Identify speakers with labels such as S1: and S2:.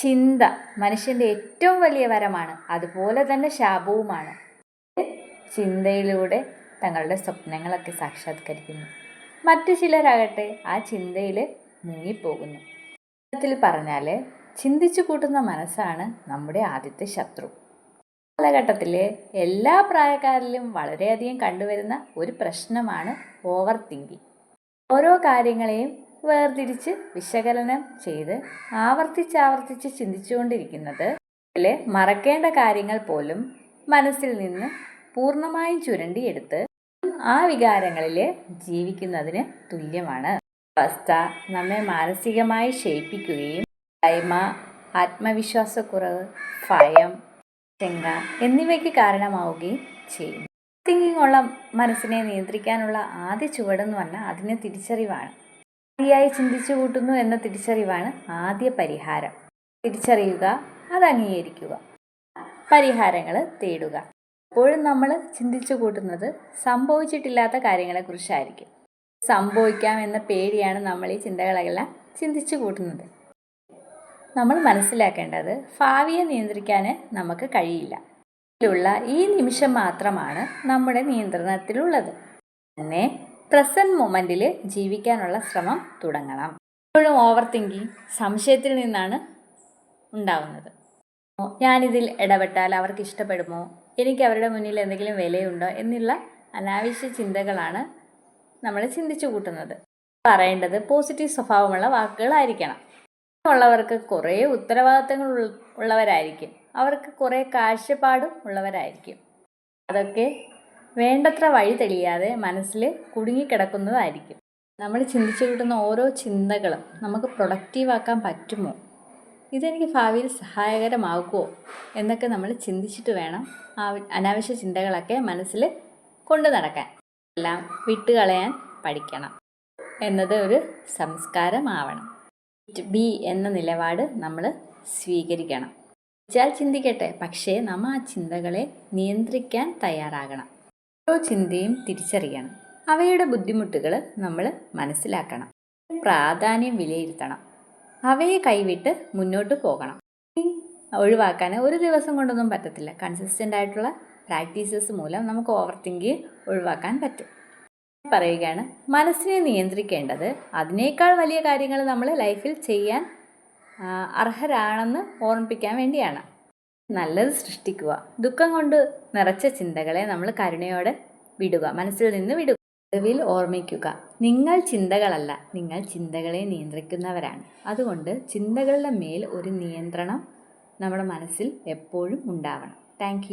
S1: ചിന്ത മനുഷ്യന്റെ ഏറ്റവും വലിയ വരമാണ്. അതുപോലെ തന്നെ ശാപവുമാണ്. ചിന്തയിലൂടെ തങ്ങളുടെ സ്വപ്നങ്ങളൊക്കെ സാക്ഷാത്കരിക്കുന്നു. മറ്റു ചിലരാകട്ടെ ആ ചിന്തയിൽ മുങ്ങിപ്പോകുന്നു. ത്തിൽ പറഞ്ഞാൽ ചിന്തിച്ചു കൂട്ടുന്ന മനസ്സാണ് നമ്മുടെ ആദ്യത്തെ ശത്രു. കാലഘട്ടത്തിൽ എല്ലാ പ്രായക്കാരിലും വളരെയധികം കണ്ടുവരുന്ന ഒരു പ്രശ്നമാണ് ഓവർ തിങ്കിങ്. ഓരോ കാര്യങ്ങളെയും വേർതിരിച്ച് വിശകലനം ചെയ്ത് ആവർത്തിച്ചാവർത്തിച്ച് ചിന്തിച്ചുകൊണ്ടിരിക്കുന്നത് അതിലെ മറക്കേണ്ട കാര്യങ്ങൾ പോലും മനസ്സിൽ നിന്ന് പൂർണമായും ചുരണ്ടിയെടുത്ത് ആ വികാരങ്ങളിൽ ജീവിക്കുന്നതിന് തുല്യമാണ്. അവസ്ഥ നമ്മെ മാനസികമായി ക്ഷയിപ്പിക്കുകയും കൈമ ആത്മവിശ്വാസക്കുറവ് ഭയം ചെങ്ക എന്നിവയ്ക്ക് കാരണമാവുകയും ചെയ്യും. തിങ്കിങ്ങുള്ള മനസ്സിനെ നിയന്ത്രിക്കാനുള്ള ആദ്യ ചുവടെന്ന് പറഞ്ഞാൽ അതിനെ തിരിച്ചറിവാണ്. മതിയായി ചിന്തിച്ചു കൂട്ടുന്നു എന്ന തിരിച്ചറിവാണ് ആദ്യ പരിഹാരം. തിരിച്ചറിയുക അത് അംഗീകരിക്കുക. പരിഹാരങ്ങൾ തേടുക. എപ്പോഴും നമ്മൾ ചിന്തിച്ചു കൂട്ടുന്നത് സംഭവിച്ചിട്ടില്ലാത്ത കാര്യങ്ങളെക്കുറിച്ചായിരിക്കും. സംഭവിക്കാം എന്ന പേടിയാണ് നമ്മൾ ഈ ചിന്തകളെല്ലാം ചിന്തിച്ചു കൂട്ടുന്നത്. നമ്മൾ മനസ്സിലാക്കേണ്ടത് ഭാവിയെ നിയന്ത്രിക്കാൻ നമുക്ക് കഴിയില്ല. ഉള്ള ഈ നിമിഷം മാത്രമാണ് നമ്മുടെ നിയന്ത്രണത്തിലുള്ളത്. തന്നെ പ്രസന്റ് മൊമെന്റിൽ ജീവിക്കാനുള്ള ശ്രമം തുടങ്ങണം. എപ്പോഴും ഓവർ തിങ്കിങ് സംശയത്തിൽ നിന്നാണ് ഉണ്ടാവുന്നത്. ഞാനിതിൽ ഇടപെട്ടാൽ അവർക്ക് ഇഷ്ടപ്പെടുമോ? എനിക്ക് അവരുടെ മുന്നിൽ എന്തെങ്കിലും വിലയുണ്ടോ? എന്നുള്ള അനാവശ്യ ചിന്തകളാണ് നമ്മൾ ചിന്തിച്ചു കൂട്ടുന്നത്. പറയേണ്ടത് പോസിറ്റീവ് സ്വഭാവമുള്ള വാക്കുകളായിരിക്കണം. ഉള്ളവർക്ക് കുറേ ഉത്തരവാദിത്തങ്ങൾ ഉള്ളവരായിരിക്കും. അവർക്ക് കുറേ കാഴ്ചപ്പാടും ഉള്ളവരായിരിക്കും. അതൊക്കെ വേണ്ടത്ര വഴി തെളിയാതെ മനസ്സിൽ കുടുങ്ങിക്കിടക്കുന്നതായിരിക്കും. നമ്മൾ ചിന്തിച്ചു കൂട്ടുന്ന ഓരോ ചിന്തകളും നമുക്ക് പ്രൊഡക്റ്റീവാക്കാൻ പറ്റുമോ? ഇതെനിക്ക് ഭാവിയിൽ സഹായകരമാകുമോ? എന്നൊക്കെ നമ്മൾ ചിന്തിച്ചിട്ട് വേണം അനാവശ്യ ചിന്തകളൊക്കെ മനസ്സിൽ കൊണ്ടു നടക്കാൻ. എല്ലാം വിട്ടുകളയാൻ പഠിക്കണം എന്നത് ഒരു സംസ്കാരമാവണം. ബി എന്ന നിലപാട് നമ്മൾ സ്വീകരിക്കണം. ചാൽ ചിന്തിക്കട്ടെ പക്ഷേ നമ്മൾ ആ ചിന്തകളെ നിയന്ത്രിക്കാൻ തയ്യാറാകണം. ഓരോ ചിന്തയും തിരിച്ചറിയണം. അവയുടെ ബുദ്ധിമുട്ടുകൾ നമ്മൾ മനസ്സിലാക്കണം. പ്രാധാന്യം വിലയിരുത്തണം. അവയെ കൈവിട്ട് മുന്നോട്ട് പോകണം. ഒഴിവാക്കാൻ ഒരു ദിവസം കൊണ്ടൊന്നും പറ്റത്തില്ല. കൺസിസ്റ്റന്റ് ആയിട്ടുള്ള പ്രാക്ടീസസ് മൂലം നമുക്ക് ഓവർ തിങ്ക് ഒഴിവാക്കാൻ പറ്റും. പറയുകയാണ് മനസ്സിനെ നിയന്ത്രിക്കേണ്ടത് അതിനേക്കാൾ വലിയ കാര്യങ്ങൾ നമ്മൾ ലൈഫിൽ ചെയ്യാൻ അർഹരാണെന്ന് ഓർമ്മിപ്പിക്കാൻ വേണ്ടിയാണ്. നല്ലത് സൃഷ്ടിക്കുക. ദുഃഖം കൊണ്ട് നിറച്ച ചിന്തകളെ നമ്മൾ കരുണയോടെ വിടുക. മനസ്സിൽ നിന്ന് വിടുക ഒടുവിൽ ഓർമ്മിക്കുക. നിങ്ങൾ ചിന്തകളല്ല നിങ്ങൾ ചിന്തകളെ നിയന്ത്രിക്കുന്നവരാണ്. അതുകൊണ്ട് ചിന്തകളുടെ മേൽ ഒരു നിയന്ത്രണം നമ്മുടെ മനസ്സിൽ എപ്പോഴും ഉണ്ടാവണം. താങ്ക്